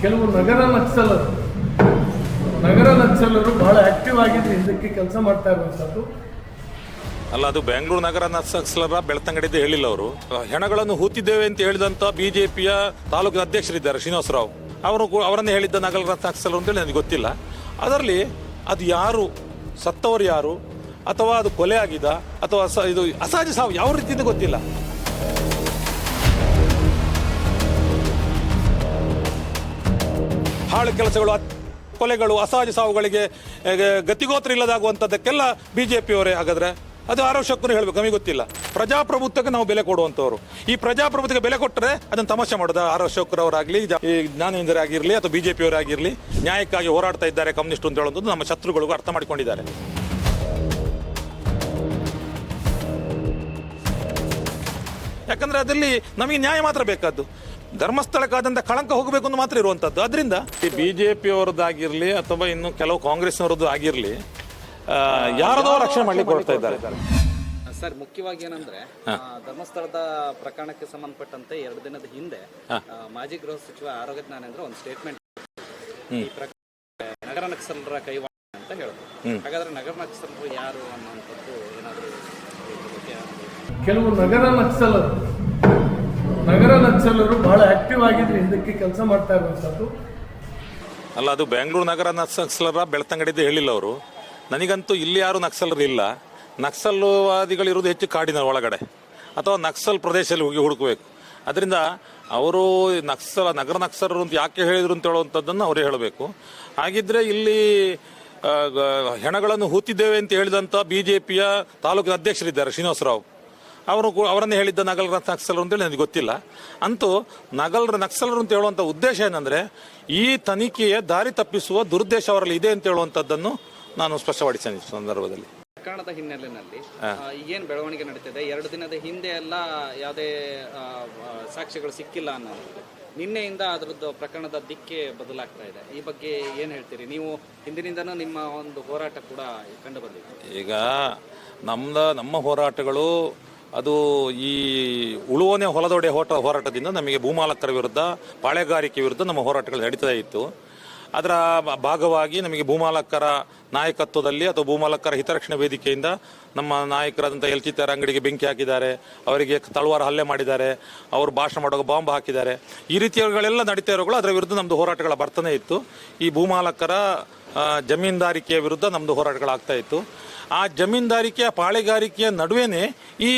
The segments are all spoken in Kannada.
ಕೆಲವು ನಗರ ನಕ್ಸಲರು ನಗರ ನಕ್ಸಲರು ಬಹಳ ಆಕ್ಟಿವ್ ಆಗಿದ್ದು ಹಿಂದಕ್ಕೆ ಕೆಲಸ ಮಾಡ್ತಾ ಇರುವಂತದ್ದು. ಅಲ್ಲ, ಅದು ಬೆಂಗಳೂರು ನಗರ ನಕ್ಸಲರ ಬೆಳ್ತಂಗಡಿದ್ದು ಹೇಳಿಲ್ಲ ಅವರು. ಹೆಣಗಳನ್ನು ಹೂತಿದ್ದೇವೆ ಅಂತ ಹೇಳಿದಂತ ಬಿಜೆಪಿಯ ತಾಲೂಕಿನ ಅಧ್ಯಕ್ಷರಿದ್ದಾರೆ, ಶ್ರೀನಿವಾಸರಾವ್. ಅವರು ಕೂ- ಅವರನ್ನೇ ಹೇಳಿದ್ದ ನಗರ ನಕ್ಸಲರು ಅಂತೇಳಿ ನನಗೆ ಗೊತ್ತಿಲ್ಲ. ಅದರಲ್ಲಿ ಅದು ಯಾರು, ಸತ್ತವರು ಯಾರು, ಅಥವಾ ಅದು ಕೊಲೆ ಆಗಿದ, ಅಥವಾ ಇದು ಅಸಹಜ ಸಾವು ಯಾವ ರೀತಿಯಿಂದ ಗೊತ್ತಿಲ್ಲ. ಹಾಳು ಕೆಲಸಗಳು ಕೊಲೆಗಳು, ಅಸಹಜ ಸಾವುಗಳಿಗೆ ಗತಿಗೋತ್ರ ಇಲ್ಲದಾಗುವಂಥದ್ದಕ್ಕೆಲ್ಲ ಬಿ ಜೆ ಪಿಯವರೇ ಹಾಗಾದರೆ? ಅದು ಆರೋಶಕ್ಕೂ ಹೇಳಬೇಕು, ನಮಗೆ ಗೊತ್ತಿಲ್ಲ. ಪ್ರಜಾಪ್ರಭುತ್ವಕ್ಕೆ ನಾವು ಬೆಲೆ ಕೊಡುವಂಥವ್ರು. ಈ ಪ್ರಜಾಪ್ರಭುತ್ವಕ್ಕೆ ಬೆಲೆ ಕೊಟ್ಟರೆ ಅದನ್ನು ತಮಾಷೆ ಮಾಡೋದು? ಆರ್ ಅವರಾಗಲಿ ಈ ಜ್ಞಾನೇಂದ್ರ ಆಗಿರಲಿ ಅಥವಾ ಬಿಜೆಪಿಯವರಾಗಿರಲಿ ನ್ಯಾಯಕ್ಕಾಗಿ ಹೋರಾಡ್ತಾ ಇದ್ದಾರೆ ಕಮ್ಯುನಿಸ್ಟ್ ಅಂತ ಹೇಳೋದು ನಮ್ಮ ಶತ್ರುಗಳಿಗೂ ಅರ್ಥ ಮಾಡಿಕೊಂಡಿದ್ದಾರೆ. ಯಾಕಂದ್ರೆ ಅದರಲ್ಲಿ ನಮಗೆ ನ್ಯಾಯ ಮಾತ್ರ ಬೇಕಾದ್ದು. ಧರ್ಮಸ್ಥಳಕ್ಕಾದಂಥ ಕಳಂಕ ಹೋಗಬೇಕು ಅಂತ ಮಾತ್ರ ಇರುವಂತದ್ದು ಅದರಿಂದ ಈ ಬಿಜೆಪಿಯವರದ್ದಾಗಿರಲಿ ಅಥವಾ ಇನ್ನು ಕೆಲವು ಕಾಂಗ್ರೆಸ್ ಕಾಂಗ್ರೆಸ್ನವರದ್ದು ಆಗಿರಲಿ ಯಾರದೋ ರಕ್ಷಣೆ ಮಾಡ್ಲಿಕ್ಕೆ ಕೊಡ್ತಾ ಇದ್ದಾರೆ. ಸರ್ ಮುಖ್ಯವಾಗಿ ಏನಂದ್ರೆ ಆ, ಧರ್ಮಸ್ಥಳದ ಪ್ರಕರಣಕ್ಕೆ ಸಂಬಂಧಪಟ್ಟಂತೆ ಎರಡು ದಿನದ ಹಿಂದೆ ಆ, ಮಾಜಿ ಗೃಹ ಸಚಿವ ಆರೋಗ್ಯ ಜ್ಞಾನೇಂದ್ರ ಒಂದು ಸ್ಟೇಟ್ಮೆಂಟ್ ಈ ಪ್ರಕರಣ ನಗರ ನಕ್ಸಲರ ಕೈವಾಡ ಅಂತ ಹೇಳಿದ್ರು ಹಾಗಾದ್ರೆ ನಗರ ನಕ್ಸಲರು ಯಾರು ಅನ್ನುವಂಥದ್ದು ಏನಾದರೂ ಏನಾದ್ರು ಕೆಲವು ನಗರ ನಕ್ಸಲರು ನಗರ ನಕ್ಸಲರು ಬಹಳ ಆಕ್ಟಿವ್ ಆಗಿದ್ರು, ಹಿಂದಕ್ಕೆ ಕೆಲಸ ಮಾಡ್ತಾ ಇರುವಂತದ್ದು ಅಲ್ಲ, ಅದು ಬೆಂಗಳೂರು ನಗರ ನಕ್ಸಲರ ಬೆಳ್ತಂಗಡಿದ್ದು ಹೇಳಿಲ್ಲ ಅವರು. ನನಗಂತೂ ಇಲ್ಲಿ ಯಾರು ನಕ್ಸಲರು ಇಲ್ಲ. ನಕ್ಸಲ್ವಾದಿಗಳಿರೋದು ಹೆಚ್ಚು ಕಾಡಿನ ಒಳಗಡೆ. ಅಥವಾ ನಕ್ಸಲ್ ಪ್ರದೇಶದಲ್ಲಿ ಹೋಗಿ ಹುಡುಕಬೇಕು. ಅದರಿಂದ ಅವರು ನಕ್ಸಲ, ನಗರ ನಕ್ಸಲರು ಅಂತ ಯಾಕೆ ಹೇಳಿದ್ರು ಅಂತ ಹೇಳುವಂಥದ್ದನ್ನು ಅವರೇ ಹೇಳಬೇಕು. ಹಾಗಿದ್ರೆ ಇಲ್ಲಿ ಹೆಣಗಳನ್ನು ಹೂತಿದ್ದೇವೆ ಅಂತ ಹೇಳಿದಂಥ ಬಿಜೆಪಿಯ ತಾಲೂಕಿನ ಅಧ್ಯಕ್ಷರಿದ್ದಾರೆ ಶ್ರೀನಿವಾಸರಾವ್. ಅವರು ಅವರನ್ನೇ ಹೇಳಿದ್ದ ನಗರ ನಕ್ಸಲರು ಅಂತೇಳಿ ನನಗೆ ಗೊತ್ತಿಲ್ಲ. ಅಂತೂ ನಗಲರ ನಕ್ಸಲರು ಅಂತ ಹೇಳುವಂಥ ಉದ್ದೇಶ ಏನಂದರೆ ಈ ತನಿಖೆಯ ದಾರಿ ತಪ್ಪಿಸುವ ದುರುದ್ದೇಶ ಅವರಲ್ಲಿ ಇದೆ ಅಂತ ಹೇಳುವಂಥದ್ದನ್ನು ನಾನು ಸ್ಪಷ್ಟಪಡಿಸ್ತೇನೆ ಈ ಸಂದರ್ಭದಲ್ಲಿ. ಪ್ರಕರಣದ ಹಿನ್ನೆಲೆಯಲ್ಲಿ ಏನು ಬೆಳವಣಿಗೆ ನಡೀತಿದೆ? ಎರಡು ದಿನದ ಹಿಂದೆ ಎಲ್ಲ ಯಾವುದೇ ಸಾಕ್ಷ್ಯಗಳು ಸಿಕ್ಕಿಲ್ಲ ಅನ್ನೋದು. ನಿನ್ನೆಯಿಂದ ಅದರದ್ದು ಪ್ರಕರಣದ ದಿಕ್ಕೆ ಬದಲಾಗ್ತಾ ಇದೆ. ಈ ಬಗ್ಗೆ ಏನು ಹೇಳ್ತೀರಿ? ನೀವು ಹಿಂದಿನಿಂದನೂ ನಿಮ್ಮ ಒಂದು ಹೋರಾಟ ಕೂಡ ಕಂಡು ಬಂದಿದೆ. ಈಗ ನಮ್ದ ನಮ್ಮ ಹೋರಾಟಗಳು ಅದು ಈ ಉಳುವನೆ ಹೊಲದೊಡೆ ಹೋಟ ಹೋರಾಟದಿಂದ ನಮಗೆ ಭೂಮಾಲಕರ ವಿರುದ್ಧ, ಪಾಳೆಗಾರಿಕೆ ವಿರುದ್ಧ ನಮ್ಮ ಹೋರಾಟಗಳು ನಡೀತಾ ಇತ್ತು. ಅದರ ಭಾಗವಾಗಿ ನಮಗೆ ಭೂಮಾಲಕರ ನಾಯಕತ್ವದಲ್ಲಿ ಅಥವಾ ಭೂಮಾಲಕರ ಹಿತರಕ್ಷಣಾ ವೇದಿಕೆಯಿಂದ ನಮ್ಮ ನಾಯಕರಾದಂಥ ಎಲ್ ಚಿತ್ತಾರ ಅಂಗಡಿಗೆ ಬೆಂಕಿ ಹಾಕಿದ್ದಾರೆ, ಅವರಿಗೆ ತಳವಾರ ಹಲ್ಲೆ ಮಾಡಿದ್ದಾರೆ, ಅವರು ಭಾಷಣ ಮಾಡುವಾಗ ಬಾಂಬ್ ಹಾಕಿದ್ದಾರೆ. ಈ ರೀತಿಯವುಗಳೆಲ್ಲ ನಡೀತಾ ಇರೋಗಳು ಅದರ ವಿರುದ್ಧ ನಮ್ಮದು ಹೋರಾಟಗಳ ಬರ್ತನೇ ಇತ್ತು. ಈ ಭೂಮಾಲಕರ ಜಮೀನ್ದಾರಿಕೆಯ ವಿರುದ್ಧ ನಮ್ಮದು ಹೋರಾಟಗಳಾಗ್ತಾ ಇತ್ತು. ಆ ಜಮೀನ್ದಾರಿಕೆಯ ಪಾಳೆಗಾರಿಕೆಯ ನಡುವೆನೇ ಈ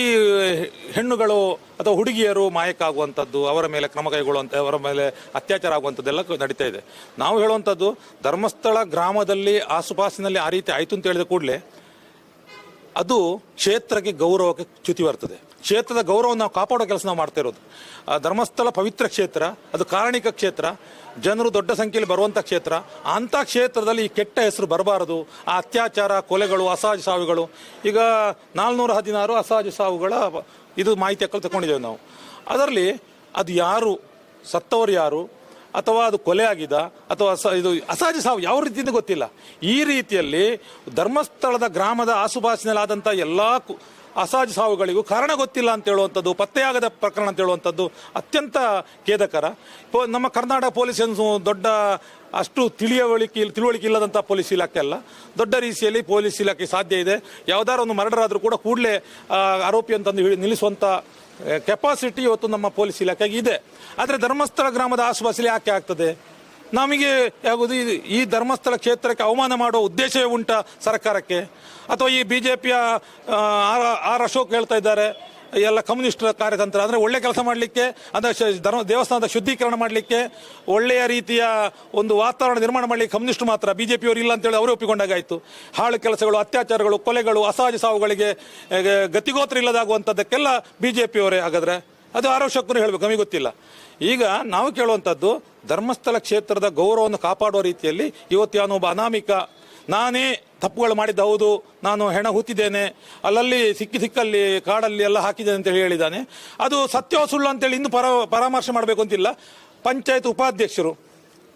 ಹೆಣ್ಣುಗಳು ಅಥವಾ ಹುಡುಗಿಯರು ಮಾಯಕ್ಕಾಗುವಂಥದ್ದು ಅವರ ಮೇಲೆ ಕ್ರಮ ಕೈಗೊಳ್ಳುವಂಥ ಅವರ ಮೇಲೆ ಅತ್ಯಾಚಾರ ಆಗುವಂಥದ್ದೆಲ್ಲ ನಡೀತಾ ಇದೆ. ನಾವು ಹೇಳುವಂಥದ್ದು, ಧರ್ಮಸ್ಥಳ ಗ್ರಾಮದಲ್ಲಿ ಆಸುಪಾಸಿನಲ್ಲಿ ಆ ರೀತಿ ಆಯಿತು ಅಂತ ಹೇಳಿದ ಕೂಡಲೇ ಅದು ಕ್ಷೇತ್ರಕ್ಕೆ ಗೌರವಕ್ಕೆ ಚ್ಯುತಿ ಬರ್ತದೆ. ಕ್ಷೇತ್ರದ ಗೌರವವನ್ನು ನಾವು ಕಾಪಾಡೋ ಕೆಲಸ ನಾವು ಮಾಡ್ತಾ ಇರೋದು. ಧರ್ಮಸ್ಥಳ ಪವಿತ್ರ ಕ್ಷೇತ್ರ, ಅದು ಕಾರಣಿಕ ಕ್ಷೇತ್ರ, ಜನರು ದೊಡ್ಡ ಸಂಖ್ಯೆಯಲ್ಲಿ ಬರುವಂಥ ಕ್ಷೇತ್ರ. ಅಂಥ ಕ್ಷೇತ್ರದಲ್ಲಿ ಈ ಕೆಟ್ಟ ಹೆಸರು ಬರಬಾರದು. ಆ ಅತ್ಯಾಚಾರ, ಕೊಲೆಗಳು, ಅಸಹಜ ಸಾವುಗಳು. ಈಗ ನಾಲ್ನೂರ ಹದಿನಾರು ಅಸಹಜ ಸಾವುಗಳ ಇದು ಮಾಹಿತಿ ಹಾಕಲು ತಗೊಂಡಿದ್ದೇವೆ ನಾವು. ಅದರಲ್ಲಿ ಅದು ಯಾರು? ಸತ್ತವರು ಯಾರು? ಅಥವಾ ಅದು ಕೊಲೆ ಆಗಿದ, ಅಥವಾ ಅಸ ಇದು ಅಸಹಜ ಸಾವು ಯಾವ ರೀತಿಯಿಂದ ಗೊತ್ತಿಲ್ಲ. ಈ ರೀತಿಯಲ್ಲಿ ಧರ್ಮಸ್ಥಳದ ಗ್ರಾಮದ ಆಸುಪಾಸಿನಲ್ಲಾದಂಥ ಎಲ್ಲ ಅಸಹಜ ಸಾವುಗಳಿಗೂ ಕಾರಣ ಗೊತ್ತಿಲ್ಲ ಅಂತ ಹೇಳುವಂಥದ್ದು, ಪತ್ತೆಯಾಗದ ಪ್ರಕರಣ ಅಂತ ಹೇಳುವಂಥದ್ದು ಅತ್ಯಂತ ಖೇದಕರ. ನಮ್ಮ ಕರ್ನಾಟಕ ಪೊಲೀಸ್ ದೊಡ್ಡ ಅಷ್ಟು ತಿಳಿಯವಳಿಕೆ ತಿಳುವಳಿಕೆ ಇಲ್ಲದಂಥ ಪೊಲೀಸ್ ಇಲಾಖೆ ಅಲ್ಲ. ದೊಡ್ಡ ರೀತಿಯಲ್ಲಿ ಪೊಲೀಸ್ ಇಲಾಖೆ ಸಾಧ್ಯ ಇದೆ. ಯಾವ್ದಾರ ಒಂದು ಮರ್ಡರ್ ಆದರೂ ಕೂಡ ಕೂಡಲೇ ಆರೋಪಿ ಅಂತಂದು ಹೇಳಿ ನಿಲ್ಲಿಸುವಂಥ ಕೆಪಾಸಿಟಿ ಇವತ್ತು ನಮ್ಮ ಪೊಲೀಸ್ ಇಲಾಖೆಗೆ ಇದೆ. ಆದರೆ ಧರ್ಮಸ್ಥಳ ಗ್ರಾಮದ ಆಸುಪಾಸಲ್ಲಿ ಯಾಕೆ ಆಗ್ತದೆ? ನಮಗೆ ಯಾವುದು ಈ ಧರ್ಮಸ್ಥಳ ಕ್ಷೇತ್ರಕ್ಕೆ ಅವಮಾನ ಮಾಡುವ ಉದ್ದೇಶವೇ ಉಂಟ ಸರ್ಕಾರಕ್ಕೆ? ಅಥವಾ ಈ ಬಿ ಜೆ ಪಿಯ ಆರ್ ಅಶೋಕ್ ಹೇಳ್ತಾ ಇದ್ದಾರೆ ಎಲ್ಲ ಕಮ್ಯುನಿಸ್ಟ್ ಕಾರ್ಯತಂತ್ರ, ಅಂದರೆ ಒಳ್ಳೆ ಕೆಲಸ ಮಾಡಲಿಕ್ಕೆ, ಅಂದರೆ ಧರ್ಮ, ದೇವಸ್ಥಾನದ ಶುದ್ಧೀಕರಣ ಮಾಡಲಿಕ್ಕೆ ಒಳ್ಳೆಯ ರೀತಿಯ ಒಂದು ವಾತಾವರಣ ನಿರ್ಮಾಣ ಮಾಡಲಿಕ್ಕೆ ಕಮ್ಯುನಿಸ್ಟ್ ಮಾತ್ರ ಬಿ ಜೆ ಪಿಯವರು ಇಲ್ಲ ಅಂತೇಳಿ ಅವರೇ ಒಪ್ಪಿಕೊಂಡಾಗಾಯಿತು. ಹಾಳು ಕೆಲಸಗಳು, ಅತ್ಯಾಚಾರಗಳು, ಕೊಲೆಗಳು, ಅಸಹಜ ಸಾವುಗಳಿಗೆ ಗತಿಗೋತ್ರ ಇಲ್ಲದಾಗುವಂಥದ್ದಕ್ಕೆಲ್ಲ ಬಿ ಜೆ ಪಿಯವರೇ ಹಾಗಾದ್ರೆ ಅದು ಆರೋಶಕ್ಕೂ ಹೇಳಬೇಕು, ನಮಗೆ ಗೊತ್ತಿಲ್ಲ. ಈಗ ನಾವು ಕೇಳುವಂಥದ್ದು, ಧರ್ಮಸ್ಥಳ ಕ್ಷೇತ್ರದ ಗೌರವವನ್ನು ಕಾಪಾಡುವ ರೀತಿಯಲ್ಲಿ ಇವತ್ತು ಯಾವ ಒಬ್ಬ ಅನಾಮಿಕ. ನಾನೇ ತಪ್ಪುಗಳು ಮಾಡಿದ್ದು ಹೌದು, ನಾನು ಹೆಣ ಹೂತಿದ್ದೇನೆ ಅಲ್ಲಲ್ಲಿ ಸಿಕ್ಕಿ ಸಿಕ್ಕಲ್ಲಿ ಕಾಡಲ್ಲಿ ಎಲ್ಲ ಹಾಕಿದ್ದೇನೆ ಅಂತೇಳಿ ಹೇಳಿದ್ದಾನೆ. ಅದು ಸತ್ಯವ ಸುಳ್ಳು ಅಂತೇಳಿ ಇನ್ನು ಪರ, ಪರಾಮರ್ಶೆ ಮಾಡಬೇಕು ಅಂತಿಲ್ಲ. ಪಂಚಾಯತ್ ಉಪಾಧ್ಯಕ್ಷರು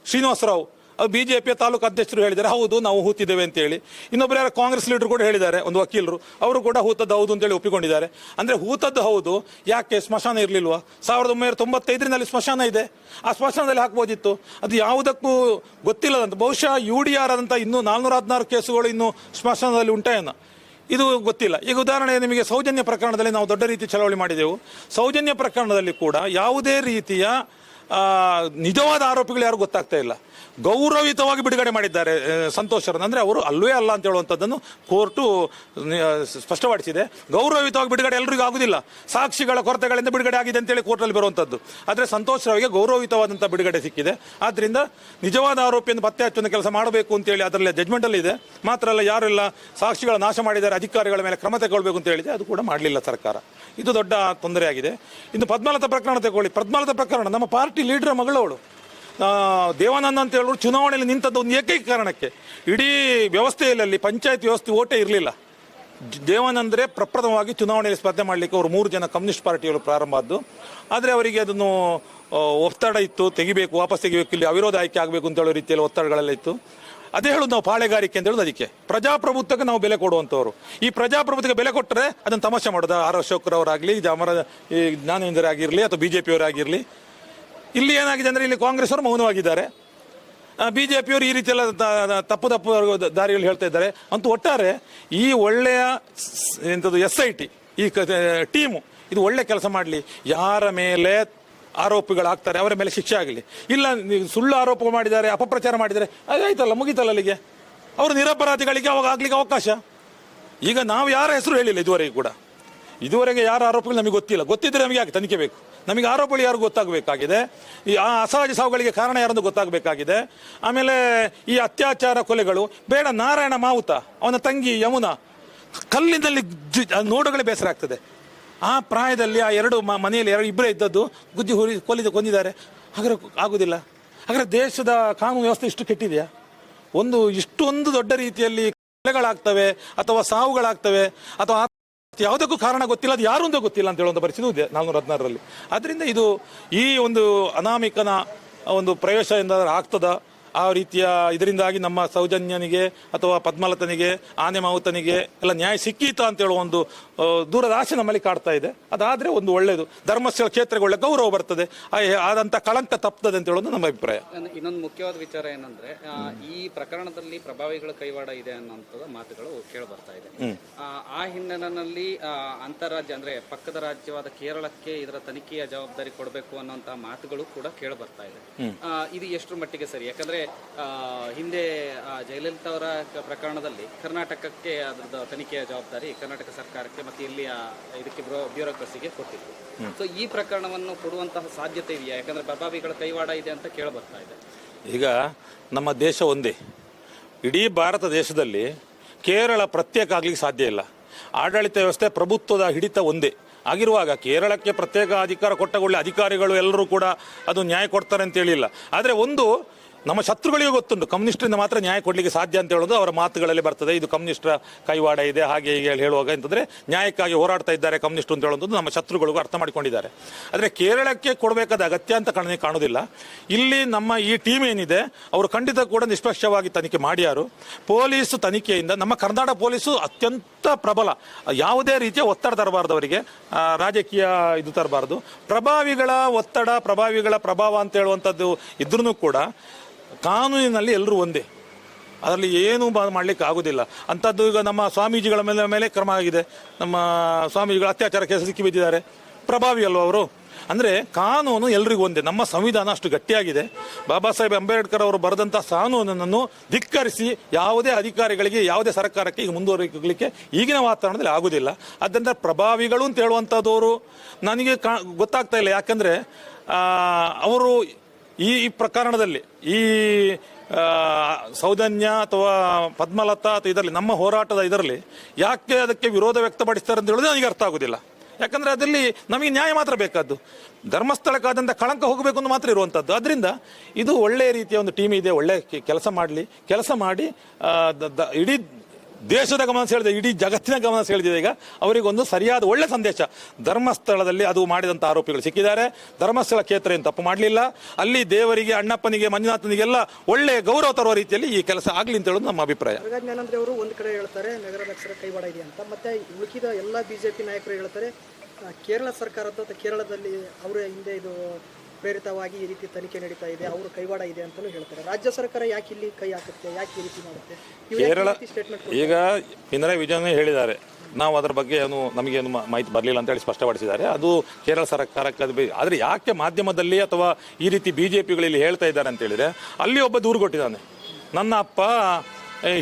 ಶ್ರೀನಿವಾಸರಾವ್ ಅದು ಪಿಯ ತಾಲೂಕು ಅಧ್ಯಕ್ಷರು ಹೇಳಿದ್ದಾರೆ. ಹೌದು, ನಾವು ಹೂತಿದ್ದೇವೆ ಅಂತ ಹೇಳಿ ಇನ್ನೊಬ್ಬರು ಯಾರು ಕಾಂಗ್ರೆಸ್ ಲೀಡರ್ ಕೂಡ ಹೇಳಿದ್ದಾರೆ, ಒಂದು ವಕೀಲರು. ಅವರು ಕೂಡ ಹೂತದ್ದು ಹೌದು ಅಂತೇಳಿ ಒಪ್ಪಿಕೊಂಡಿದ್ದಾರೆ. ಅಂದರೆ ಹೂತದ್ದು ಹೌದು, ಯಾಕೆ ಸ್ಮಶಾನ ಇರಲಿಲ್ವಾ? ಸಾವಿರದ ಒಂಬೈನೂರ ತೊಂಬತ್ತೈದರಲ್ಲಿ ಸ್ಮಶಾನ ಇದೆ. ಆ ಸ್ಮಶಾನದಲ್ಲಿ ಹಾಕ್ಬೋದಿತ್ತು. ಅದು ಯಾವುದಕ್ಕೂ ಗೊತ್ತಿಲ್ಲದಂತ, ಬಹುಶಃ ಯು ಡಿ ಆರ್ ಆದಂಥ ಇನ್ನೂ ನಾಲ್ನೂರ ಹದಿನಾರು ಕೇಸುಗಳು ಇನ್ನೂ ಸ್ಮಶಾನದಲ್ಲಿ ಉಂಟಾಯನ್ನ ಇದು ಗೊತ್ತಿಲ್ಲ. ಈಗ ಉದಾಹರಣೆ, ನಿಮಗೆ ಸೌಜನ್ಯ ಪ್ರಕರಣದಲ್ಲಿ ನಾವು ದೊಡ್ಡ ರೀತಿ ಚಳವಳಿ ಮಾಡಿದೆವು. ಸೌಜನ್ಯ ಪ್ರಕರಣದಲ್ಲಿ ಕೂಡ ಯಾವುದೇ ರೀತಿಯ ನಿಜವಾದ ಆರೋಪಿಗಳು ಯಾರು ಗೊತ್ತಾಗ್ತಾ ಇಲ್ಲ. ಗೌರವಿತವಾಗಿ ಬಿಡುಗಡೆ ಮಾಡಿದ್ದಾರೆ ಸಂತೋಷರನ್ನು ಅಂದರೆ ಅವರು ಅಲ್ಲವೇ ಅಲ್ಲ ಅಂತ ಹೇಳುವಂಥದ್ದನ್ನು ಕೋರ್ಟು ಸ್ಪಷ್ಟಪಡಿಸಿದೆ. ಗೌರವಯುತವಾಗಿ ಬಿಡುಗಡೆ ಎಲ್ಲರಿಗೂ ಆಗುದಿಲ್ಲ. ಸಾಕ್ಷಿಗಳ ಕೊರತೆಗಳಿಂದ ಬಿಡುಗಡೆ ಆಗಿದೆ ಅಂತೇಳಿ ಕೋರ್ಟಲ್ಲಿ ಬರುವಂಥದ್ದು. ಆದರೆ ಸಂತೋಷ್ ರಾವ್ಗೆ ಗೌರವಯುತವಾದಂಥ ಬಿಡುಗಡೆ ಸಿಕ್ಕಿದೆ. ಆದ್ದರಿಂದ ನಿಜವಾದ ಆರೋಪಿಯನ್ನು ಪತ್ತೆ ಹಚ್ಚುವಂಥ ಕೆಲಸ ಮಾಡಬೇಕು ಅಂತೇಳಿ ಅದರಲ್ಲಿ ಜಜ್ಮೆಂಟಲ್ಲಿ ಇದೆ ಮಾತ್ರ ಅಲ್ಲ ಯಾರೆಲ್ಲ ಸಾಕ್ಷಿಗಳ ನಾಶ ಮಾಡಿದ್ದಾರೆ, ಅಧಿಕಾರಿಗಳ ಮೇಲೆ ಕ್ರಮ ತಗೊಳ್ಬೇಕು ಅಂತ ಹೇಳಿದೆ ಅದು ಕೂಡ ಮಾಡಲಿಲ್ಲ ಸರ್ಕಾರ. ಇದು ದೊಡ್ಡ ತೊಂದರೆಯಾಗಿದೆ. ಇನ್ನು ಪದ್ಮಲತಾ ಪ್ರಕರಣ ತಗೊಳ್ಳಿ ಪದ್ಮಲತಾ ಪ್ರಕರಣ, ನಮ್ಮ ಪಾರ್ಟಿ ಲೀಡರ್ ಮಗಳವಳು. ದೇವಾನಂದ ಅಂತ ಹೇಳೋರು ಚುನಾವಣೆಯಲ್ಲಿ ನಿಂತದ್ದು ಒಂದು ಏಕೈಕ ಕಾರಣಕ್ಕೆ. ಇಡೀ ವ್ಯವಸ್ಥೆಯಲ್ಲಿ ಪಂಚಾಯತ್ ವ್ಯವಸ್ಥೆ ಓಟೇ ಇರಲಿಲ್ಲ. ದೇವಾನಂದ್ರೆ ಪ್ರಪ್ರಥಮವಾಗಿ ಚುನಾವಣೆಯಲ್ಲಿ ಸ್ಪರ್ಧೆ ಮಾಡಲಿಕ್ಕೆ ಅವರು ಮೂರು ಜನ ಕಮ್ಯುನಿಸ್ಟ್ ಪಾರ್ಟಿಯವರು ಪ್ರಾರಂಭ ಆದ್ದು. ಆದರೆ ಅವರಿಗೆ ಅದನ್ನು ಒತ್ತಡ ಇತ್ತು, ತೆಗಿಬೇಕು, ವಾಪಸ್ ತೆಗಿಬೇಕು, ಇಲ್ಲಿ ಅವಿರೋಧ ಆಯ್ಕೆ ಆಗಬೇಕು ಅಂತ ಹೇಳೋ ರೀತಿಯಲ್ಲಿ ಒತ್ತಡಗಳೆಲ್ಲ ಇತ್ತು. ಅದೇ ಹೇಳೋದು ನಾವು ಪಾಳೆಗಾರಿಕೆ ಅಂತ ಹೇಳೋದು ಅದಕ್ಕೆ. ಪ್ರಜಾಪ್ರಭುತ್ವಕ್ಕೆ ನಾವು ಬೆಲೆ ಕೊಡುವಂಥವ್ರು. ಈ ಪ್ರಜಾಪ್ರಭುತ್ವಕ್ಕೆ ಬೆಲೆ ಕೊಟ್ಟರೆ ಅದನ್ನು ತಮಾಷೆ ಮಾಡೋದು? ಆರ್ ಅಶೋಕ್ರವರಾಗಲಿ ಅಮರ ಈ ಜ್ಞಾನೇಂದ್ರ ಆಗಿರಲಿ ಅಥವಾ ಬಿ ಜೆ ಪಿಯವರಾಗಿರಲಿ ಇಲ್ಲಿ ಏನಾಗಿದೆ ಅಂದರೆ ಇಲ್ಲಿ ಕಾಂಗ್ರೆಸ್ ಅವರು ಮೌನವಾಗಿದ್ದಾರೆ. ಬಿ ಜೆ ಪಿಯವರು ಈ ರೀತಿಯೆಲ್ಲ ತಪ್ಪು ತಪ್ಪು ದಾರಿಗಳು ಹೇಳ್ತಾ ಇದ್ದಾರೆ. ಅಂತೂ ಒಟ್ಟಾರೆ ಈ ಒಳ್ಳೆಯ ಎಂಥದ್ದು ಎಸ್ ಐ ಟಿ ಈ ಟೀಮು, ಇದು ಒಳ್ಳೆ ಕೆಲಸ ಮಾಡಲಿ. ಯಾರ ಮೇಲೆ ಆರೋಪಿಗಳಾಗ್ತಾರೆ, ಅವರ ಮೇಲೆ ಶಿಕ್ಷೆ ಆಗಲಿ. ಇಲ್ಲ ಸುಳ್ಳು ಆರೋಪ ಮಾಡಿದ್ದಾರೆ, ಅಪಪ್ರಚಾರ ಮಾಡಿದ್ದಾರೆ ಅದಾಯ್ತಲ್ಲ ಮುಗಿತಲ್ಲ ಅಲ್ಲಿಗೆ? ಅವರು ನಿರಪರಾಧಿಗಳಿಗೆ ಅವಾಗ ಆಗ್ಲಿಕ್ಕೆ ಅವಕಾಶ. ಈಗ ನಾವು ಯಾರ ಹೆಸರು ಹೇಳಿಲ್ಲ ಇದುವರೆಗೆ ಕೂಡ. ಇದುವರೆಗೆ ಯಾರ ಆರೋಪಗಳು ನಮಗೆ ಗೊತ್ತಿಲ್ಲ. ಗೊತ್ತಿದ್ರೆ ನಮಗೆ ಯಾಕೆ ತನಿಖೆ ಬೇಕು? ನಮಗೆ ಆರೋಪಗಳು ಯಾರು ಗೊತ್ತಾಗಬೇಕಾಗಿದೆ? ಈ ಆ ಅಸಹಜ ಸಾವುಗಳಿಗೆ ಕಾರಣ ಯಾರನ್ನು ಗೊತ್ತಾಗಬೇಕಾಗಿದೆ? ಆಮೇಲೆ ಈ ಅತ್ಯಾಚಾರ ಕೊಲೆಗಳು, ಬೇಡ ನಾರಾಯಣ ಮಾವುತ, ಅವನ ತಂಗಿ ಯಮುನಾ, ಕಲ್ಲಿನಲ್ಲಿ ನೋಡುಗಳೇ ಬೇಸರ ಆಗ್ತದೆ. ಆ ಪ್ರಾಯದಲ್ಲಿ ಆ ಎರಡು ಮನೆಯಲ್ಲಿ ಎರಡು ಇಬ್ಬರೇ ಇದ್ದದ್ದು ಗುದ್ದಿ ಹುರಿ, ಕೊಲ್ಲಿದ ಕೊಂದಿದ್ದಾರೆ. ಹಾಗಾದ್ರೆ ಆಗೋದಿಲ್ಲ. ಹಾಗಾದ್ರೆ ದೇಶದ ಕಾನೂನು ವ್ಯವಸ್ಥೆ ಇಷ್ಟು ಕೆಟ್ಟಿದೆಯಾ? ಒಂದು ಇಷ್ಟೊಂದು ದೊಡ್ಡ ರೀತಿಯಲ್ಲಿ ಕೊಲೆಗಳಾಗ್ತವೆ ಅಥವಾ ಸಾವುಗಳಾಗ್ತವೆ ಅಥವಾ ಯಾವುದಕ್ಕೂ ಕಾರಣ ಗೊತ್ತಿಲ್ಲ ಅದು ಯಾರು ಅಂತ ಗೊತ್ತಿಲ್ಲ ಅಂತ ಹೇಳುವಂಥ ಪರಿಸ್ಥಿತಿ ಇದೆ ನಾಲ್ನೂರ ಹದಿನಾರರಲ್ಲಿ ಆದ್ದರಿಂದ ಇದು ಈ ಒಂದು ಅನಾಮಿಕನ ಒಂದು ಪ್ರವೇಶ ಎಂದಾದ್ರೆ ಆಗ್ತದ? ಆ ರೀತಿಯ ಇದರಿಂದಾಗಿ ನಮ್ಮ ಸೌಜನ್ಯನಿಗೆ ಅಥವಾ ಪದ್ಮಲತನಿಗೆ ಆನೆ ಮಾವುತನಿಗೆ ಎಲ್ಲ ನ್ಯಾಯ ಸಿಕ್ಕೀತ ಅಂತ ಹೇಳುವ ಒಂದು ದೂರದ ಆಸೆ ನಮ್ಮಲ್ಲಿ ಕಾಡ್ತಾ ಇದೆ. ಅದಾದರೆ ಒಂದು ಒಳ್ಳೆಯದು ಧರ್ಮಸ್ಥಳ ಕ್ಷೇತ್ರಗಳ ಒಳ್ಳೆ ಗೌರವ ಬರ್ತದೆ. ಆದಂಥ ಕಳಂಕ ತಪ್ತದೆ ಅಂತ ಹೇಳೋದು ನಮ್ಮ ಅಭಿಪ್ರಾಯ. ಇನ್ನೊಂದು ಮುಖ್ಯವಾದ ವಿಚಾರ ಏನಂದ್ರೆ ಈ ಪ್ರಕರಣದಲ್ಲಿ ಪ್ರಭಾವಿಗಳ ಕೈವಾಡ ಇದೆ ಅನ್ನೋಂಥದ್ದು ಮಾತುಗಳು ಕೇಳಿ ಬರ್ತಾ ಇದೆ. ಆ ಹಿನ್ನೆಲೆಯಲ್ಲಿ ಅಂತಾರಾಜ್ಯ ಅಂದ್ರೆ ಪಕ್ಕದ ರಾಜ್ಯವಾದ ಕೇರಳಕ್ಕೆ ಇದರ ತನಿಖೆಯ ಜವಾಬ್ದಾರಿ ಕೊಡಬೇಕು ಅನ್ನೋಂತಹ ಮಾತುಗಳು ಕೂಡ ಕೇಳಿ ಬರ್ತಾ ಇದೆ ಇದು ಎಷ್ಟರ ಮಟ್ಟಿಗೆ ಸರಿ? ಯಾಕಂದ್ರೆ ಹಿಂದೆ ಜಯಲಲಿತಾ ಅವರ ಪ್ರಕರಣದಲ್ಲಿ ಕರ್ನಾಟಕಕ್ಕೆ ಅದ್ರದ್ದು ತನಿಖೆಯ ಜವಾಬ್ದಾರಿ ಕರ್ನಾಟಕ ಸರ್ಕಾರಕ್ಕೆ ಮತ್ತೆ ಇಲ್ಲಿಯ ಇದಕ್ಕೆ ಬ್ಯೂರೋ- ಬ್ಯೂರೋಕ್ರಸಿಗೆ ಕೊಟ್ಟಿತ್ತು. ಸೊ ಈ ಪ್ರಕರಣವನ್ನು ಕೊಡುವಂತಹ ಸಾಧ್ಯತೆ ಇದೆಯಾ? ಯಾಕಂದ್ರೆ ಪ್ರಭಾವಿಗಳ ಕೈವಾಡ ಇದೆ ಅಂತ ಕೇಳಿ ಬರ್ತಾ ಇದೆ. ಈಗ ನಮ್ಮ ದೇಶ ಒಂದೇ. ಇಡೀ ಭಾರತ ದೇಶದಲ್ಲಿ ಕೇರಳ ಪ್ರತ್ಯೇಕ ಆಗ್ಲಿಕ್ಕೆ ಸಾಧ್ಯ ಇಲ್ಲ. ಆಡಳಿತ ವ್ಯವಸ್ಥೆ ಪ್ರಭುತ್ವದ ಹಿಡಿತ ಒಂದೇ. ಆಗಿರುವಾಗ ಕೇರಳಕ್ಕೆ ಪ್ರತ್ಯೇಕ ಅಧಿಕಾರ ಕೊಟ್ಟಗೊಳ್ಳೆ ಅಧಿಕಾರಿಗಳು ಎಲ್ಲರೂ ಕೂಡ ಅದು ನ್ಯಾಯ ಕೊಡ್ತಾರೆ ಅಂತ ಹೇಳಿಲ್ಲ. ಆದರೆ ಒಂದು ನಮ್ಮ ಶತ್ರುಗಳಿಗೂ ಗೊತ್ತುಂಟು. ಕಮ್ಯುನಿಸ್ಟ್ರಿಂದ ಮಾತ್ರ ನ್ಯಾಯ ಕೊಡಲಿಕ್ಕೆ ಸಾಧ್ಯ ಅಂತ ಹೇಳೋದು ಅವರ ಮಾತುಗಳಲ್ಲಿ ಬರ್ತದೆ. ಇದು ಕಮ್ಯುನಿಸ್ಟ್ರ ಕೈವಾಡ ಇದೆ, ಹಾಗೆ ಹೀಗೆ ಹೇಳಿ ಹೇಳುವಾಗ ಅಂತಂದ್ರೆ ನ್ಯಾಯಕ್ಕಾಗಿ ಹೋರಾಡ್ತಾ ಇದ್ದಾರೆ ಕಮ್ಯುನಿಸ್ಟ್ ಅಂತ ಹೇಳುವಂಥದ್ದು ನಮ್ಮ ಶತ್ರುಗಳಿಗೂ ಅರ್ಥ ಮಾಡಿಕೊಂಡಿದ್ದಾರೆ. ಆದರೆ ಕೇರಳಕ್ಕೆ ಕೊಡಬೇಕಾದ ಅಗತ್ಯ ಅಂತ ಕಣ್ಣಿಗೆ ಕಾಣುವುದಿಲ್ಲ ಇಲ್ಲಿ ನಮ್ಮ ಈ ಟೀಮ್ ಏನಿದೆ, ಅವರು ಖಂಡಿತ ಕೂಡ ನಿಷ್ಪಕ್ಷವಾಗಿ ತನಿಖೆ ಮಾಡ್ಯಾರು. ಪೊಲೀಸ್ ತನಿಖೆಯಿಂದ, ನಮ್ಮ ಕರ್ನಾಟಕ ಪೊಲೀಸು ಅತ್ಯಂತ ಪ್ರಬಲ. ಯಾವುದೇ ರೀತಿಯ ಒತ್ತಡ ತರಬಾರ್ದು ಅವರಿಗೆ ರಾಜಕೀಯ ಇದು ತರಬಾರ್ದು. ಪ್ರಭಾವಿಗಳ ಒತ್ತಡ, ಪ್ರಭಾವಿಗಳ ಪ್ರಭಾವ ಅಂತ ಹೇಳುವಂಥದ್ದು ಇದ್ರೂ ಕೂಡ ಕಾನೂನಿನಲ್ಲಿ ಎಲ್ಲರೂ ಒಂದೇ. ಅದರಲ್ಲಿ ಏನೂ ಬಾ ಮಾಡ್ಲಿಕ್ಕೆ ಆಗೋದಿಲ್ಲ ಅಂಥದ್ದು ಈಗ ನಮ್ಮ ಸ್ವಾಮೀಜಿಗಳ ಮೇಲೆ ಮೇಲೆ ಕ್ರಮ ಆಗಿದೆ. ನಮ್ಮ ಸ್ವಾಮೀಜಿಗಳು ಅತ್ಯಾಚಾರ ಕೇಸ ಸಿಕ್ಕಿ ಬಿದ್ದಿದ್ದಾರೆ. ಪ್ರಭಾವಿ ಅಲ್ವ ಅವರು? ಅಂದರೆ ಕಾನೂನು ಎಲ್ರಿಗೂ ಒಂದೇ. ನಮ್ಮ ಸಂವಿಧಾನ ಅಷ್ಟು ಗಟ್ಟಿಯಾಗಿದೆ. ಬಾಬಾ ಸಾಹೇಬ್ ಅಂಬೇಡ್ಕರ್ ಅವರು ಬರೆದಂಥ ಕಾನೂನನ್ನು ಧಿಕ್ಕರಿಸಿ ಯಾವುದೇ ಅಧಿಕಾರಿಗಳಿಗೆ, ಯಾವುದೇ ಸರ್ಕಾರಕ್ಕೆ ಈಗ ಮುಂದುವರಿಲಿಕ್ಕೆ ಈಗಿನ ವಾತಾವರಣದಲ್ಲಿ ಆಗೋದಿಲ್ಲ. ಆದ್ದರಿಂದ ಪ್ರಭಾವಿಗಳು ಅಂತ ಹೇಳುವಂಥದ್ದವರು ನನಗೆ ಕಾ ಗೊತ್ತಾಗ್ತಾ ಇಲ್ಲ. ಯಾಕಂದರೆ ಅವರು ಈ ಪ್ರಕರಣದಲ್ಲಿ, ಈ ಸೌಜನ್ಯ ಅಥವಾ ಪದ್ಮಲತಾ ಅಥವಾ ಇದರಲ್ಲಿ, ನಮ್ಮ ಹೋರಾಟದ ಇದರಲ್ಲಿ ಯಾಕೆ ಅದಕ್ಕೆ ವಿರೋಧ ವ್ಯಕ್ತಪಡಿಸ್ತಾರೆ ಅಂತ ಹೇಳೋದು ನನಗೆ ಅರ್ಥ ಆಗೋದಿಲ್ಲ. ಯಾಕಂದ್ರೆ ಅದರಲ್ಲಿ ನಮಗೆ ನ್ಯಾಯ ಮಾತ್ರ ಬೇಕಾದ್ದು. ಧರ್ಮಸ್ಥಳಕ್ಕಾದಂಥ ಕಳಂಕ ಹೋಗಬೇಕು ಅಂತ ಮಾತ್ರ ಇರುವಂಥದ್ದು ಅದರಿಂದ ಇದು ಒಳ್ಳೆಯ ರೀತಿಯ ಒಂದು ಟೀಮ್ ಇದೆ ಒಳ್ಳೆಯ ಕೆಲಸ ಮಾಡಲಿ. ಕೆಲಸ ಮಾಡಿ ಇಡೀ ದೇಶದ ಗಮನ ಸೆಳೆದ, ಇಡೀ ಜಗತ್ತಿನ ಗಮನ ಸೆಳೆದಿದೆ ಈಗ. ಅವರಿಗೊಂದು ಸರಿಯಾದ ಒಳ್ಳೆ ಸಂದೇಶ. ಧರ್ಮಸ್ಥಳದಲ್ಲಿ ಅದು ಮಾಡಿದಂಥ ಆರೋಪಿಗಳು ಸಿಕ್ಕಿದ್ದಾರೆ. ಧರ್ಮಸ್ಥಳ ಕ್ಷೇತ್ರ ಏನು ತಪ್ಪು ಮಾಡಲಿಲ್ಲ. ಅಲ್ಲಿ ದೇವರಿಗೆ, ಅಣ್ಣಪ್ಪನಿಗೆ, ಮಂಜುನಾಥನಿಗೆಲ್ಲ ಒಳ್ಳೆ ಗೌರವ ತರುವ ರೀತಿಯಲ್ಲಿ ಈ ಕೆಲಸ ಆಗಲಿ ಅಂತ ಹೇಳೋದು ನಮ್ಮ ಅಭಿಪ್ರಾಯ. ಅವರು ಒಂದು ಕಡೆ ಹೇಳ್ತಾರೆ, ನಗರ ಕೈವಾಡ ಇದೆ ಅಂತ. ಮತ್ತೆ ಉಳುಕಿದ ಎಲ್ಲ ಬಿಜೆಪಿ ನಾಯಕರು ಹೇಳ್ತಾರೆ ಕೇರಳ ಸರ್ಕಾರದ ಕೇರಳದಲ್ಲಿ ಅವರ ಹಿಂದೆ ಇದು ಪ್ರೇರಿತವಾಗಿ ಈ ರೀತಿ ತನಿಖೆ ನಡೀತಾ ಇದೆ ಅವರು ಕೈವಾಡ ಇದೆ ಅಂತಲೂ ಹೇಳ್ತಾರೆ. ರಾಜ್ಯ ಸರ್ಕಾರ ಯಾಕೆ ಇಲ್ಲಿ ಕೈ ಹಾಕುತ್ತೆ ಯಾಕೆ ಈ ರೀತಿ ಮಾಡುತ್ತೆ? ಕೇರಳ ಸ್ಟೇಟ್ಮೆಂಟ್ ಈಗ ಪಿನರಾಯಿ ವಿಜಯನ್ ಹೇಳಿದ್ದಾರೆ ನಾವು ಅದರ ಬಗ್ಗೆ ಏನು ನಮಗೇನು ಮಾಹಿತಿ ಬರಲಿಲ್ಲ ಅಂತ ಹೇಳಿ ಸ್ಪಷ್ಟಪಡಿಸಿದ್ದಾರೆ. ಅದು ಕೇರಳ ಸರ್ಕಾರಕ್ಕೆ ಅದು ಆದರೆ ಯಾಕೆ ಮಾಧ್ಯಮದಲ್ಲಿ ಅಥವಾ ಈ ರೀತಿ ಬಿ ಜೆ ಪಿಗಳಲ್ಲಿ ಹೇಳ್ತಾ ಇದ್ದಾರೆ ಅಂತೇಳಿದರೆ ಅಲ್ಲಿ ಒಬ್ಬ ದೂರು ಕೊಟ್ಟಿದ್ದಾನೆ ನನ್ನ ಅಪ್ಪ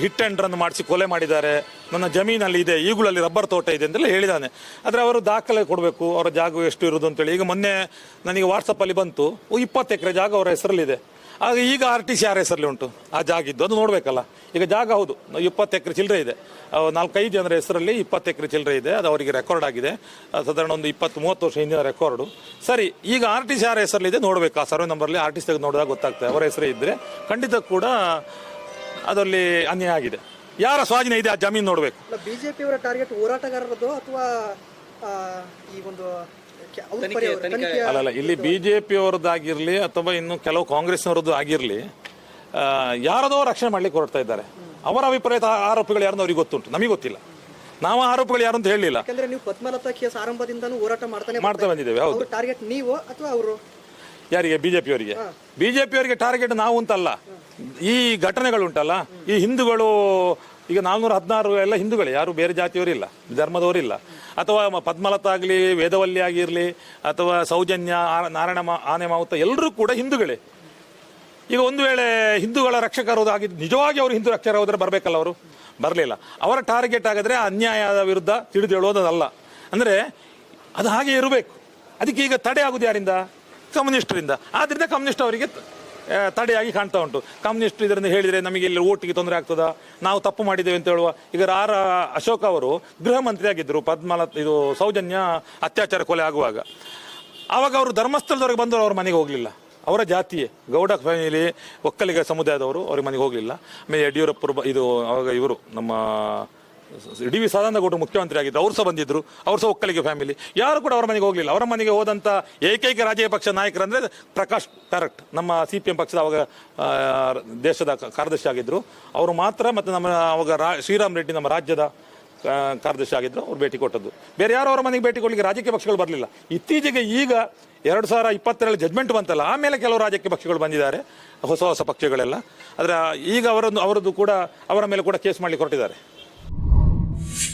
ಹಿಟ್ ಆ್ಯಂಡ್ ರನ್ ಮಾಡಿಸಿ ಕೊಲೆ ಮಾಡಿದ್ದಾರೆ. ನನ್ನ ಜಮೀನಲ್ಲಿ ಇದೆ ಈಗುಳಲ್ಲಿ ರಬ್ಬರ್ ತೋಟ ಇದೆ ಅಂತೆಲ್ಲ ಹೇಳಿದ್ದಾನೆ ಆದರೆ ಅವರು ದಾಖಲೆ ಕೊಡಬೇಕು, ಅವರ ಜಾಗ ಎಷ್ಟು ಇರೋದು ಅಂತೇಳಿ. ಈಗ ಮೊನ್ನೆ ನನಗೆ ವಾಟ್ಸಪ್ಪಲ್ಲಿ ಬಂತು ಇಪ್ಪತ್ತು ಎಕರೆ ಜಾಗ ಅವರ ಹೆಸರಲ್ಲಿದೆ. ಆಗ ಈಗ ಆರ್ ಟಿ ಸಿ ಆರ್ ಹೆಸರಲ್ಲಿ ಉಂಟು? ಆ ಜಾಗ ಇದ್ದು, ಅದು ನೋಡಬೇಕಲ್ಲ. ಈಗ ಜಾಗ ಹೌದು, ಇಪ್ಪತ್ತು ಎಕರೆ ಚಿಲ್ಲರೆ ಇದೆ. ನಾಲ್ಕೈದು ಜನರ ಹೆಸರಲ್ಲಿ ಇಪ್ಪತ್ತು ಎಕರೆ ಚಿಲ್ಲರೆ ಇದೆ, ಅದು ಅವರಿಗೆ ರೆಕಾರ್ಡ್ ಆಗಿದೆ. ಸಾಧಾರಣ ಒಂದು ಇಪ್ಪತ್ತು, ಮೂವತ್ತು ವರ್ಷ ಹಿಂದಿನ ರೆಕಾರ್ಡು ಸರಿ, ಈಗ ಆರ್ ಟಿ ಸಿ ಆರ್ ಹೆಸರಲ್ಲಿದೆ ನೋಡಬೇಕು. ಆ ಸರ್ವೆ ನಂಬರಲ್ಲಿ ಆರ್ ಟಿ ಸಿ ನೋಡಿದಾಗ ಗೊತ್ತಾಗ್ತದೆ, ಅವರ ಹೆಸರು ಇದ್ದರೆ ಖಂಡಿತ ಕೂಡ ಅದರಲ್ಲಿ ಅನ್ಯಾಯ ಆಗಿದೆ. ಯಾರ ಸ್ವಾಧೀನ ಇದೆ ಆ ಜಮೀನು ನೋಡಬೇಕು. ಬಿಜೆಪಿ ಅವರ ಟಾರ್ಗೆಟ್ ಹೋರಾಟಗಾರರದ್ದು ಅಥವಾ ಈ ಒಂದು ಅವ್ರ ಅಲ್ಲಲ್ಲ ಇಲ್ಲಿ ಬಿಜೆಪಿ ಜೆ ಪಿಯವರದ್ದಾಗಿರಲಿ ಅಥವಾ ಇನ್ನು ಕೆಲವು ಕಾಂಗ್ರೆಸ್ನವರದ್ದು ಆಗಿರಲಿ ಯಾರದೋ ರಕ್ಷಣೆ ಮಾಡ್ಲಿಕ್ಕೆ ಹೊರಡ್ತಾ ಇದ್ದಾರೆ. ಅವರ ಅಭಿಪ್ರಾಯದ ಆರೋಪಿಗಳು ಯಾರನ್ನ ಅವ್ರಿಗೆ ಗೊತ್ತುಂಟು. ನಮಗೆ ಗೊತ್ತಿಲ್ಲ. ನಾವು ಆರೋಪಗಳು ಯಾರು ಅಂತ ಹೇಳಲಿಲ್ಲ. ಯಾಕಂದ್ರೆ ನೀವು ಪದ್ಮಲತಾ ಕೇಸ್ ಆರಂಭದಿಂದನೂ ಹೋರಾಟ ಮಾಡ್ತಾನೆ ಮಾಡ್ತಾ ಬಂದಿದ್ದೇವೆ ಹೌದು. ಟಾರ್ಗೆಟ್ ನೀವು ಅಥವಾ ಅವರು? ಯಾರಿಗೆ? ಬಿಜೆಪಿಯವರಿಗೆ. ಬಿಜೆಪಿಯವರಿಗೆ ಟಾರ್ಗೆಟ್ ನಾವು ಅಂತಲ್ಲ. ಈ ಘಟನೆಗಳುಂಟಲ್ಲ, ಈ ಹಿಂದೂಗಳು, ಈಗ ನಾಲ್ನೂರ ಹದಿನಾರು ಎಲ್ಲ ಹಿಂದೂಗಳು, ಯಾರು ಬೇರೆ ಜಾತಿಯವರಿಲ್ಲ, ಧರ್ಮದವರಿಲ್ಲ. ಅಥವಾ ಮ- ಪದ್ಮಲತಾ ಆಗಲಿ ವೇದವಲ್ಲಿ ಆಗಿರಲಿ ಅಥವಾ ಸೌಜನ್ಯ ನಾರಾಯಣ ಆನೆ ಮಾವುತ, ಎಲ್ಲರೂ ಕೂಡ ಹಿಂದೂಗಳೇ. ಈಗ ಒಂದು ವೇಳೆ ಹಿಂದೂಗಳ ರಕ್ಷಕರು ಆಗಿದ್ದು ನಿಜವಾಗಿ ಅವರು ಹಿಂದೂ ರಕ್ಷಕರು ಹೋದ್ರೆ ಬರಬೇಕಲ್ಲ ಅವರು? ಬರಲಿಲ್ಲ. ಅವರ ಟಾರ್ಗೆಟ್ ಆಗಿದ್ರೆ ಅನ್ಯಾಯದ ವಿರುದ್ಧ ತಿಳಿದು ಹೇಳೋದಲ್ಲ ಅಂದರೆ, ಅದು ಹಾಗೆ ಇರಬೇಕು. ಅದಕ್ಕೆ ಈಗ ತಡೆ ಆಗುದು ಯಾರಿಂದ? ಕಮ್ಯುನಿಸ್ಟರಿಂದ. ಆದ್ರಿಂದ ಕಮ್ಯುನಿಸ್ಟ್ ಅವರಿಗೆ ತಡೆಯಾಗಿ ಕಾಣ್ತಾ ಉಂಟು. ಕಮ್ಯುನಿಸ್ಟ್ ಇದರಿಂದ ಹೇಳಿದರೆ ನಮಗೆ ಇಲ್ಲಿ ಓಟಿಗೆ ತೊಂದರೆ ಆಗ್ತದಾ? ನಾವು ತಪ್ಪು ಮಾಡಿದ್ದೇವೆ ಅಂತ ಹೇಳುವ ಈಗ ಆರ್ ಅಶೋಕ್ ಅವರು ಗೃಹ ಮಂತ್ರಿ ಆಗಿದ್ದರು ಪದ್ಮಲ ಇದು ಸೌಜನ್ಯ ಅತ್ಯಾಚಾರ ಕೊಲೆ ಆಗುವಾಗ. ಆವಾಗ ಅವರು ಧರ್ಮಸ್ಥಳದವರೆಗೆ ಬಂದರು ಅವ್ರ ಮನೆಗೆ ಹೋಗಲಿಲ್ಲ. ಅವರ ಜಾತಿಯೇ. ಗೌಡ ಫ್ಯಾಮಿಲಿ ಒಕ್ಕಲಿಗ ಸಮುದಾಯದವರು ಅವ್ರಿಗೆ ಮನೆಗೆ ಹೋಗಲಿಲ್ಲ. ಆಮೇಲೆ ಯಡಿಯೂರಪ್ಪರು ಇದು ಅವಾಗ ಇವರು, ನಮ್ಮ ಡಿ ವಿ ಸದಾನಂದ ಗೌಡರು ಮುಖ್ಯಮಂತ್ರಿ ಆಗಿದ್ದರು ಅವ್ರು ಸಹ ಬಂದಿದ್ದರು ಅವ್ರು ಸಹ ಒಕ್ಕಲಿಗೆ ಫ್ಯಾಮಿಲಿ ಯಾರು ಕೂಡ ಅವರ ಮನೆಗೆ ಹೋಗಲಿಲ್ಲ. ಅವರ ಮನೆಗೆ ಹೋದಂಥ ಏಕೈಕ ರಾಜಕೀಯ ಪಕ್ಷ ನಾಯಕರಂದರೆ ಪ್ರಕಾಶ್ ಕರೆಕ್ಟ್ ನಮ್ಮ ಸಿ ಪಿ ಎಂ ಪಕ್ಷದ ಅವಾಗ ದೇಶದ ಕಾರ್ಯದರ್ಶಿ ಆಗಿದ್ದರು ಅವರು ಮಾತ್ರ ಮತ್ತು ನಮ್ಮ, ಅವಾಗ ರಾ, ಶ್ರೀರಾಮ್ ರೆಡ್ಡಿ ನಮ್ಮ ರಾಜ್ಯದ ಕಾರ್ಯದರ್ಶಿ ಆಗಿದ್ರು. ಅವ್ರು ಭೇಟಿ ಕೊಟ್ಟದ್ದು. ಬೇರೆ ಯಾರು ಅವರ ಮನೆಗೆ ಭೇಟಿ ಕೊಡಲಿಕ್ಕೆ ರಾಜಕೀಯ ಪಕ್ಷಗಳು ಬರಲಿಲ್ಲ. ಇತ್ತೀಚೆಗೆ ಈಗ ಎರಡು ಸಾವಿರ ಇಪ್ಪತ್ತೆರಡು ಜಜ್ಮೆಂಟ್ ಬಂತಲ್ಲ, ಆಮೇಲೆ ಕೆಲವು ರಾಜಕೀಯ ಪಕ್ಷಗಳು ಬಂದಿದ್ದಾರೆ, ಹೊಸ ಹೊಸ ಪಕ್ಷಗಳೆಲ್ಲ. ಆದರೆ ಈಗ ಅವರನ್ನು, ಅವರದ್ದು ಕೂಡ, ಅವರ ಮೇಲೆ ಕೂಡ ಕೇಸ್ ಮಾಡಲಿಕ್ಕೆ ಹೊರಟಿದ್ದಾರೆ.